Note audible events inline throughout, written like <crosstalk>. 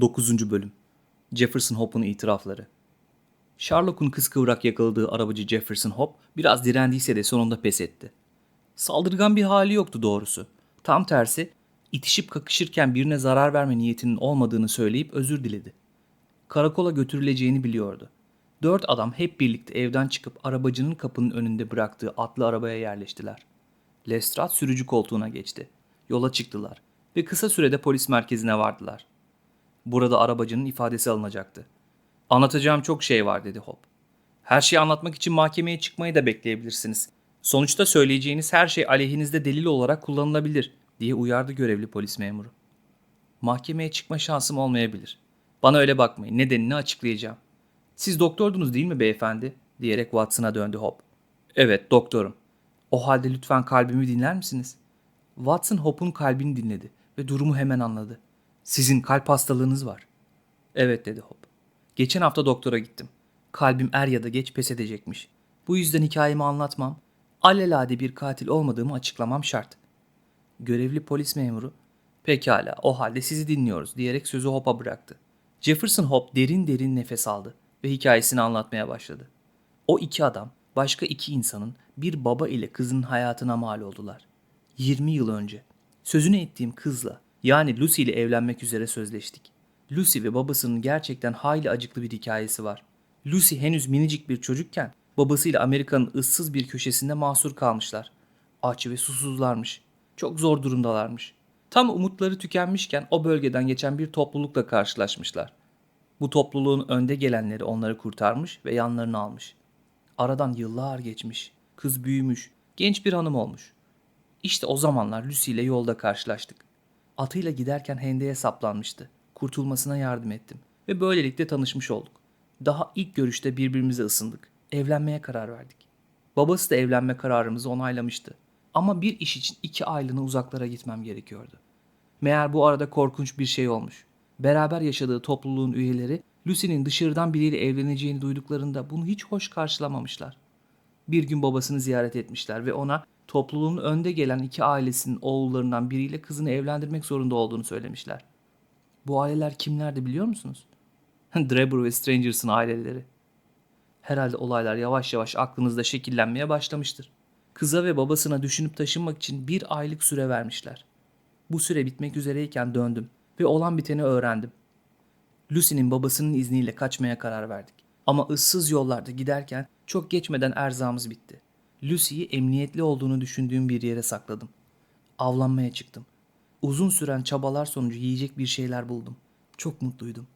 9. Bölüm Jefferson Hope'un itirafları Sherlock'un kıskıvrak yakaladığı arabacı Jefferson Hope biraz direndiyse de sonunda pes etti. Saldırgan bir hali yoktu doğrusu. Tam tersi itişip kakışırken birine zarar verme niyetinin olmadığını söyleyip özür diledi. Karakola götürüleceğini biliyordu. Dört adam hep birlikte evden çıkıp arabacının kapının önünde bıraktığı atlı arabaya yerleştiler. Lestrade sürücü koltuğuna geçti. Yola çıktılar ve kısa sürede polis merkezine vardılar. Burada arabacının ifadesi alınacaktı. Anlatacağım çok şey var dedi Hop. Her şeyi anlatmak için mahkemeye çıkmayı da bekleyebilirsiniz. Sonuçta söyleyeceğiniz her şey aleyhinizde delil olarak kullanılabilir diye uyardı görevli polis memuru. Mahkemeye çıkma şansım olmayabilir. Bana öyle bakmayın. Nedenini açıklayacağım. Siz doktordunuz değil mi beyefendi? diyerek Watson'a döndü Hop. Evet doktorum. O halde lütfen kalbimi dinler misiniz? Watson Hop'un kalbini dinledi ve durumu hemen anladı. Sizin kalp hastalığınız var. Evet dedi Hop. Geçen hafta doktora gittim. Kalbim er ya da geç pes edecekmiş. Bu yüzden hikayemi anlatmam, alelade bir katil olmadığımı açıklamam şart. Görevli polis memuru, pekala o halde sizi dinliyoruz diyerek sözü Hop'a bıraktı. Jefferson Hop derin derin nefes aldı ve hikayesini anlatmaya başladı. O iki adam başka iki insanın bir baba ile kızın hayatına mal oldular. 20 yıl önce. Sözünü ettiğim kızla yani Lucy ile evlenmek üzere sözleştik. Lucy ve babasının gerçekten hayli acıklı bir hikayesi var. Lucy henüz minicik bir çocukken babasıyla Amerika'nın ıssız bir köşesinde mahsur kalmışlar. Aç ve susuzlarmış. Çok zor durumdalarmış. Tam umutları tükenmişken o bölgeden geçen bir toplulukla karşılaşmışlar. Bu topluluğun önde gelenleri onları kurtarmış ve yanlarına almış. Aradan yıllar geçmiş. Kız büyümüş. Genç bir hanım olmuş. İşte o zamanlar Lucy ile yolda karşılaştık. Atıyla giderken hendeye saplanmıştı. Kurtulmasına yardım ettim ve böylelikle tanışmış olduk. Daha ilk görüşte birbirimize ısındık. Evlenmeye karar verdik. Babası da evlenme kararımızı onaylamıştı. Ama bir iş için iki aylığına uzaklara gitmem gerekiyordu. Meğer bu arada korkunç bir şey olmuş. Beraber yaşadığı topluluğun üyeleri Lucy'nin dışarıdan biriyle evleneceğini duyduklarında bunu hiç hoş karşılamamışlar. Bir gün babasını ziyaret etmişler ve ona topluluğun önde gelen iki ailesinin oğullarından biriyle kızını evlendirmek zorunda olduğunu söylemişler. Bu aileler kimlerdi biliyor musunuz? <laughs> Drebber ve Strangers'ın aileleri. Herhalde olaylar yavaş yavaş aklınızda şekillenmeye başlamıştır. Kıza ve babasına düşünüp taşınmak için bir aylık süre vermişler. Bu süre bitmek üzereyken döndüm ve olan biteni öğrendim. Lucy'nin babasının izniyle kaçmaya karar verdik. Ama ıssız yollarda giderken çok geçmeden erzağımız bitti. Lucy'yi emniyetli olduğunu düşündüğüm bir yere sakladım. Avlanmaya çıktım. Uzun süren çabalar sonucu yiyecek bir şeyler buldum. Çok mutluydum.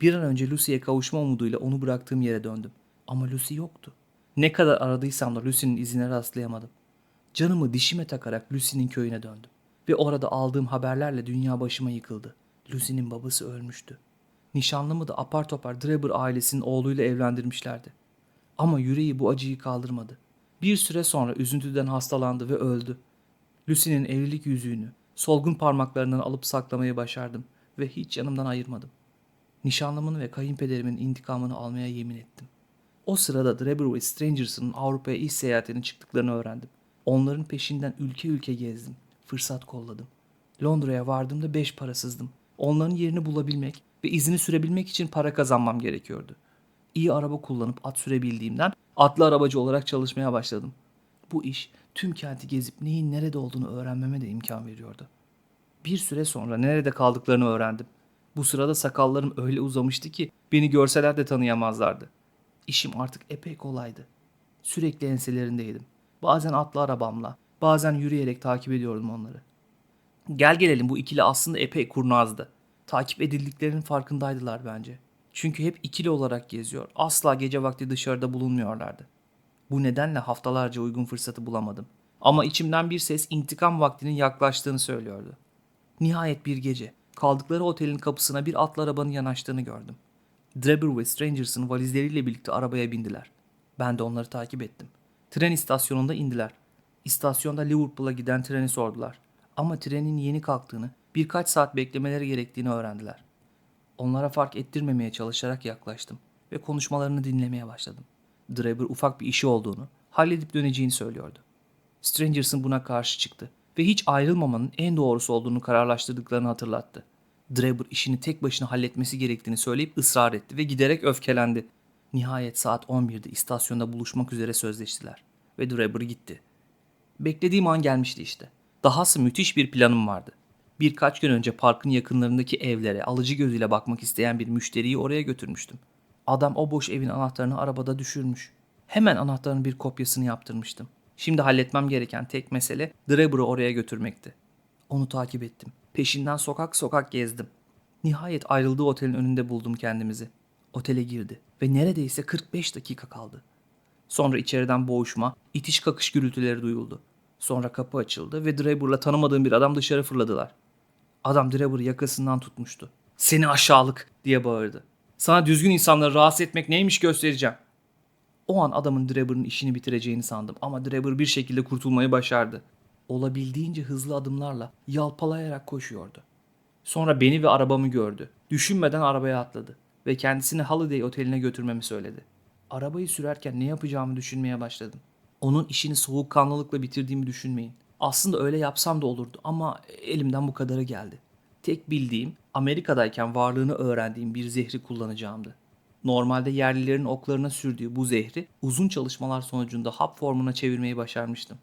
Bir an önce Lucy'ye kavuşma umuduyla onu bıraktığım yere döndüm. Ama Lucy yoktu. Ne kadar aradıysam da Lucy'nin izine rastlayamadım. Canımı dişime takarak Lucy'nin köyüne döndüm. Ve orada aldığım haberlerle dünya başıma yıkıldı. Lucy'nin babası ölmüştü. Nişanlımı da apar topar Drebber ailesinin oğluyla evlendirmişlerdi. Ama yüreği bu acıyı kaldırmadı. Bir süre sonra üzüntüden hastalandı ve öldü. Lucy'nin evlilik yüzüğünü solgun parmaklarından alıp saklamayı başardım ve hiç yanımdan ayırmadım. Nişanlımın ve kayınpederimin intikamını almaya yemin ettim. O sırada Drebber ve Strangers'ın Avrupa'ya iş seyahatine çıktıklarını öğrendim. Onların peşinden ülke ülke gezdim. Fırsat kolladım. Londra'ya vardığımda beş parasızdım. Onların yerini bulabilmek ve izini sürebilmek için para kazanmam gerekiyordu. İyi araba kullanıp at sürebildiğimden atlı arabacı olarak çalışmaya başladım. Bu iş tüm kenti gezip neyin nerede olduğunu öğrenmeme de imkan veriyordu. Bir süre sonra nerede kaldıklarını öğrendim. Bu sırada sakallarım öyle uzamıştı ki beni görseler de tanıyamazlardı. İşim artık epey kolaydı. Sürekli enselerindeydim. Bazen atlı arabamla, bazen yürüyerek takip ediyordum onları. Gel gelelim bu ikili aslında epey kurnazdı. Takip edildiklerinin farkındaydılar bence. Çünkü hep ikili olarak geziyor. Asla gece vakti dışarıda bulunmuyorlardı. Bu nedenle haftalarca uygun fırsatı bulamadım. Ama içimden bir ses intikam vaktinin yaklaştığını söylüyordu. Nihayet bir gece kaldıkları otelin kapısına bir atlı arabanın yanaştığını gördüm. Drebber ve Strangers'ın valizleriyle birlikte arabaya bindiler. Ben de onları takip ettim. Tren istasyonunda indiler. İstasyonda Liverpool'a giden treni sordular. Ama trenin yeni kalktığını, birkaç saat beklemeleri gerektiğini öğrendiler. Onlara fark ettirmemeye çalışarak yaklaştım ve konuşmalarını dinlemeye başladım. Drebber ufak bir işi olduğunu, halledip döneceğini söylüyordu. Strangers'ın buna karşı çıktı ve hiç ayrılmamanın en doğrusu olduğunu kararlaştırdıklarını hatırlattı. Draper işini tek başına halletmesi gerektiğini söyleyip ısrar etti ve giderek öfkelendi. Nihayet saat 11'de istasyonda buluşmak üzere sözleştiler ve Draper gitti. Beklediğim an gelmişti işte. Dahası müthiş bir planım vardı. Birkaç gün önce parkın yakınlarındaki evlere alıcı gözüyle bakmak isteyen bir müşteriyi oraya götürmüştüm. Adam o boş evin anahtarını arabada düşürmüş. Hemen anahtarın bir kopyasını yaptırmıştım. Şimdi halletmem gereken tek mesele Draper'ı oraya götürmekti. Onu takip ettim. Peşinden sokak sokak gezdim. Nihayet ayrıldığı otelin önünde buldum kendimizi. Otele girdi ve neredeyse 45 dakika kaldı. Sonra içeriden boğuşma, itiş kakış gürültüleri duyuldu. Sonra kapı açıldı ve Draper'la tanımadığım bir adam dışarı fırladılar. Adam Draper'ı yakasından tutmuştu. Seni aşağılık diye bağırdı. Sana düzgün insanları rahatsız etmek neymiş göstereceğim. O an adamın Draper'ın işini bitireceğini sandım ama Draper bir şekilde kurtulmayı başardı. Olabildiğince hızlı adımlarla yalpalayarak koşuyordu. Sonra beni ve arabamı gördü. Düşünmeden arabaya atladı ve kendisini Holiday Oteli'ne götürmemi söyledi. Arabayı sürerken ne yapacağımı düşünmeye başladım. Onun işini soğukkanlılıkla bitirdiğimi düşünmeyin. Aslında öyle yapsam da olurdu ama elimden bu kadarı geldi. Tek bildiğim Amerika'dayken varlığını öğrendiğim bir zehri kullanacağımdı. Normalde yerlilerin oklarına sürdüğü bu zehri uzun çalışmalar sonucunda hap formuna çevirmeyi başarmıştım.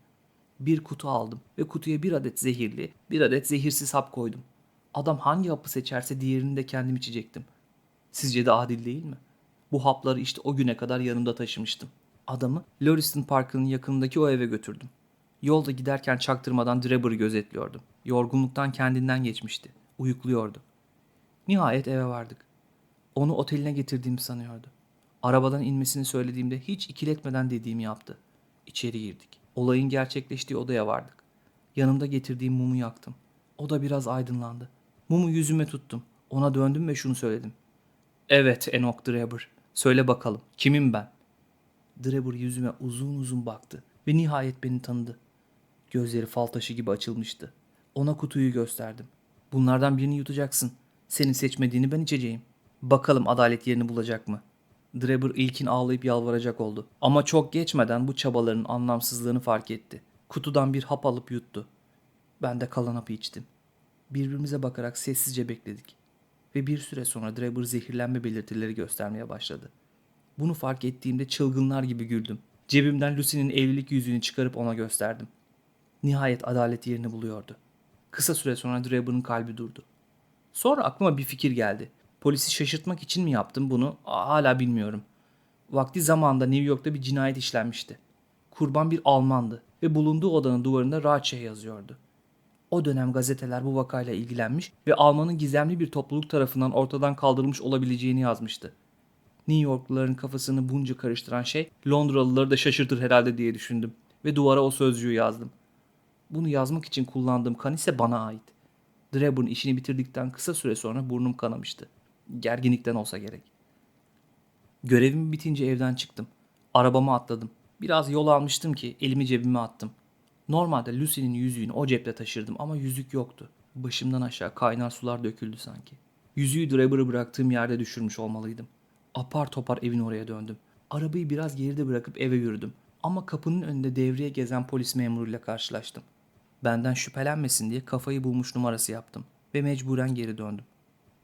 Bir kutu aldım ve kutuya bir adet zehirli, bir adet zehirsiz hap koydum. Adam hangi hapı seçerse diğerini de kendim içecektim. Sizce de adil değil mi? Bu hapları işte o güne kadar yanımda taşımıştım. Adamı Lauriston Park'ın yakınındaki o eve götürdüm. Yolda giderken çaktırmadan Draper'ı gözetliyordum. Yorgunluktan kendinden geçmişti. Uyukluyordu. Nihayet eve vardık. Onu oteline getirdiğimi sanıyordu. Arabadan inmesini söylediğimde hiç ikiletmeden dediğimi yaptı. İçeri girdik. Olayın gerçekleştiği odaya vardık. Yanımda getirdiğim mumu yaktım. O da biraz aydınlandı. Mumu yüzüme tuttum. Ona döndüm ve şunu söyledim. Evet Enoch Draper. Söyle bakalım. Kimim ben? Draper yüzüme uzun uzun baktı ve nihayet beni tanıdı. Gözleri fal taşı gibi açılmıştı. Ona kutuyu gösterdim. Bunlardan birini yutacaksın. Senin seçmediğini ben içeceğim. Bakalım adalet yerini bulacak mı? Draper ilkin ağlayıp yalvaracak oldu. Ama çok geçmeden bu çabaların anlamsızlığını fark etti. Kutudan bir hap alıp yuttu. Ben de kalan hapı içtim. Birbirimize bakarak sessizce bekledik. Ve bir süre sonra Draper zehirlenme belirtileri göstermeye başladı. Bunu fark ettiğimde çılgınlar gibi güldüm. Cebimden Lucy'nin evlilik yüzüğünü çıkarıp ona gösterdim. Nihayet adalet yerini buluyordu. Kısa süre sonra Draper'ın kalbi durdu. Sonra aklıma bir fikir geldi. Polisi şaşırtmak için mi yaptım bunu hala bilmiyorum. Vakti zamanında New York'ta bir cinayet işlenmişti. Kurban bir Almandı ve bulunduğu odanın duvarında Rache yazıyordu. O dönem gazeteler bu vakayla ilgilenmiş ve Alman'ın gizemli bir topluluk tarafından ortadan kaldırılmış olabileceğini yazmıştı. New Yorkluların kafasını bunca karıştıran şey Londralıları da şaşırtır herhalde diye düşündüm ve duvara o sözcüğü yazdım. Bunu yazmak için kullandığım kan ise bana ait. Draper'ın işini bitirdikten kısa süre sonra burnum kanamıştı. Gerginlikten olsa gerek. Görevim bitince evden çıktım. Arabama atladım. Biraz yol almıştım ki elimi cebime attım. Normalde Lucy'nin yüzüğünü o cepte taşırdım ama yüzük yoktu. Başımdan aşağı kaynar sular döküldü sanki. Yüzüğü Draper'ı bıraktığım yerde düşürmüş olmalıydım. Apar topar evin oraya döndüm. Arabayı biraz geride bırakıp eve yürüdüm. Ama kapının önünde devreye gezen polis memuruyla karşılaştım. Benden şüphelenmesin diye kafayı bulmuş numarası yaptım ve mecburen geri döndüm.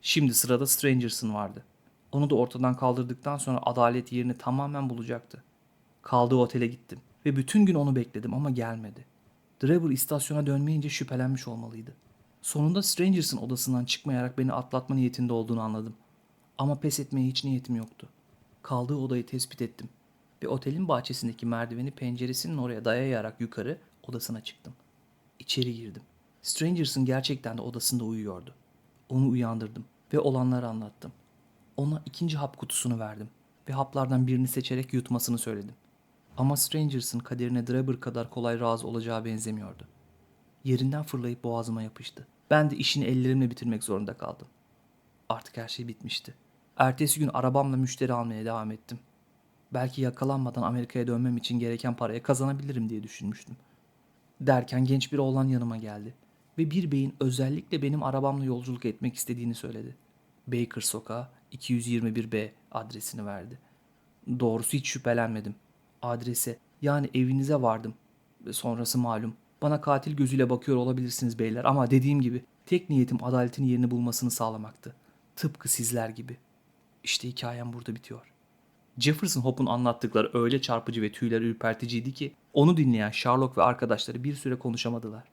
Şimdi sırada Strangers'ın vardı. Onu da ortadan kaldırdıktan sonra adalet yerini tamamen bulacaktı. Kaldığı otele gittim ve bütün gün onu bekledim ama gelmedi. Draper istasyona dönmeyince şüphelenmiş olmalıydı. Sonunda Strangers'ın odasından çıkmayarak beni atlatma niyetinde olduğunu anladım. Ama pes etmeye hiç niyetim yoktu. Kaldığı odayı tespit ettim ve otelin bahçesindeki merdiveni penceresinin oraya dayayarak yukarı odasına çıktım. İçeri girdim. Strangers'ın gerçekten de odasında uyuyordu. Onu uyandırdım ve olanları anlattım. Ona ikinci hap kutusunu verdim ve haplardan birini seçerek yutmasını söyledim. Ama Strangers'ın kaderine Draper kadar kolay razı olacağı benzemiyordu. Yerinden fırlayıp boğazıma yapıştı. Ben de işini ellerimle bitirmek zorunda kaldım. Artık her şey bitmişti. Ertesi gün arabamla müşteri almaya devam ettim. Belki yakalanmadan Amerika'ya dönmem için gereken parayı kazanabilirim diye düşünmüştüm. Derken genç bir oğlan yanıma geldi ve bir beyin özellikle benim arabamla yolculuk etmek istediğini söyledi. Baker Sokağı 221B adresini verdi. Doğrusu hiç şüphelenmedim. Adrese yani evinize vardım. Sonrası malum. Bana katil gözüyle bakıyor olabilirsiniz beyler ama dediğim gibi Tek niyetim adaletin yerini bulmasını sağlamaktı. Tıpkı sizler gibi. İşte hikayem burada bitiyor. Jefferson Hope'un anlattıkları öyle çarpıcı ve tüyler ürperticiydi ki onu dinleyen Sherlock ve arkadaşları bir süre konuşamadılar.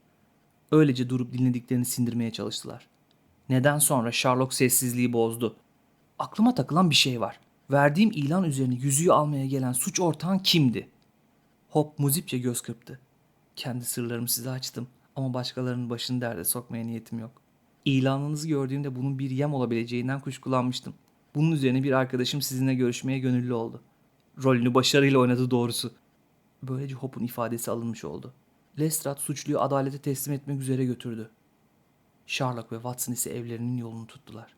Öylece durup dinlediklerini sindirmeye çalıştılar. Neden sonra Sherlock sessizliği bozdu. Aklıma takılan bir şey var. Verdiğim ilan üzerine yüzüğü almaya gelen suç ortağın kimdi? Hop muzipçe göz kırptı. Kendi sırlarımı size açtım ama başkalarının başını derde sokmaya niyetim yok. İlanınızı gördüğümde bunun bir yem olabileceğinden kuşkulanmıştım. Bunun üzerine bir arkadaşım sizinle görüşmeye gönüllü oldu. Rolünü başarıyla oynadı doğrusu. Böylece Hop'un ifadesi alınmış oldu. Lestrade suçluyu adalete teslim etmek üzere götürdü. Sherlock ve Watson ise evlerinin yolunu tuttular.